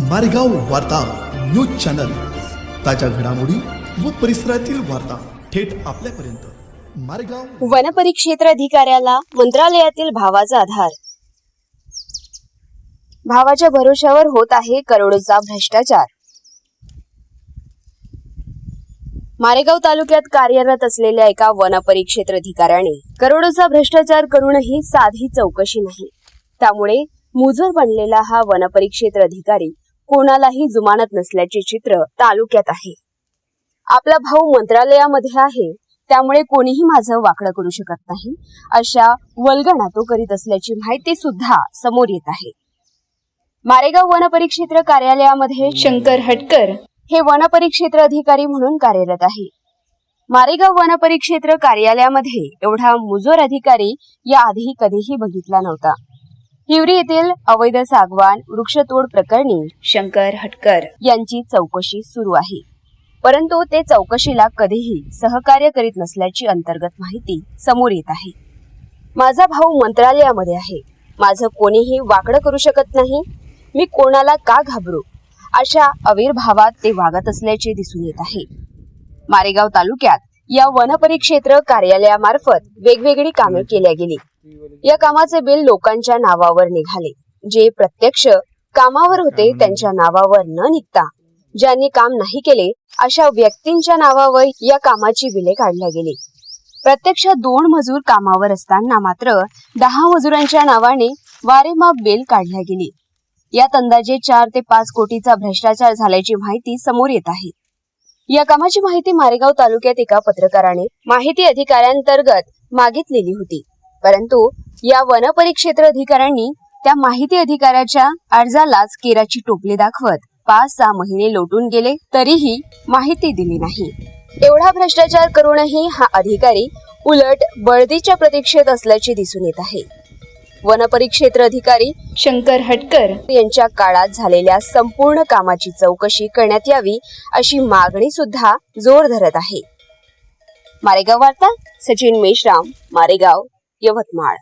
मारेगाव वार्ता news channel. ताज्या घडामोडी व परिसरातील वार्ता थेट आपल्यापर्यंत. मारेगाव वनपरिक्षेत्र अधिकाऱ्याला मंत्रालयातील भावाचा आधार. भावाच्या भरोशावर होत आहे करोडोचा भ्रष्टाचार. मारेगाव तालुक्यात कार्यरत असलेल्या एका वनपरिक्षेत्र अधिकाऱ्याने करोडोचा भ्रष्टाचार करूनही साधी चौकशी नाही. त्यामुळे मुजोर बनलेला हा वनपरिक्षेत्र अधिकारी कोणालाही जुमानत नसल्याचे चित्र तालुक्यात आहे. आपला भाऊ मंत्रालयामध्ये आहे त्यामुळे कोणीही माझं वाकडं करू शकत नाही अशा वल्गणा तो करीत असल्याची माहिती सुद्धा समोर येत आहे. मारेगाव वनपरिक्षेत्र कार्यालयामध्ये शंकर हटकर हे वनपरिक्षेत्र अधिकारी म्हणून कार्यरत आहे. मारेगाव वनपरिक्षेत्र कार्यालयामध्ये एवढा मुजोर अधिकारी याआधी कधीही बघितला नव्हता. हिवरी येथील अवैध सागवान वृक्षतोड प्रकरणी शंकर हटकर यांची चौकशी सुरू आहे. परंतु ते चौकशीला कधीही सहकार्य करीत नसल्याची अंतर्गत माहिती समोर येत आहे. माझा भाऊ मंत्रालयामध्ये आहे. माझं कोणीही वाकडं करू शकत नाही. मी कोणाला का घाबरू? अशा अविर्भावात ते वागत असल्याचे दिसून येत आहे. मारेगाव तालुक्यात या वनपरिक्षेत्र कार्यालयामार्फत वेगवेगळी कामे केल्या गेली. या कामाचे बिल लोकांच्या नावावर निघाले. जे प्रत्यक्ष कामावर होते त्यांच्या नावावर न निघता ज्यांनी काम नाही केले अशा व्यक्तींच्या नावावर या कामाची बिले काढल्या गेली. प्रत्यक्ष दोन मजूर कामावर असताना मात्र दहा मजुरांच्या नावाने वारेमाप बिल काढल्या गेली. यात अंदाजे चार ते पाच कोटीचा भ्रष्टाचार झाल्याची माहिती समोर येत आहे. या कामाची माहिती मारेगाव तालुक्यात एका पत्रकाराने माहिती अधिकाऱ्यांतर्गत मागितलेली होती. परंतु या वनपरिक्षेत्र अधिकाऱ्यांनी त्या माहिती अधिकाऱ्याच्या अर्जालाच केराची टोपली दाखवत पाच सहा महिने लोटून गेले तरीही माहिती दिली नाही. एवढा भ्रष्टाचार करूनही हा अधिकारी उलट बळदीच्या प्रतीक्षेत असल्याचे दिसून येत आहे. वनपरिक्षेत्र अधिकारी शंकर हटकर यांच्या काळात झालेल्या संपूर्ण कामाची चौकशी करण्यात यावी अशी मागणी सुद्धा जोर धरत आहे. मारेगाव वार्ता सचिन मेश्राम मारेगाव. यवतमाळ.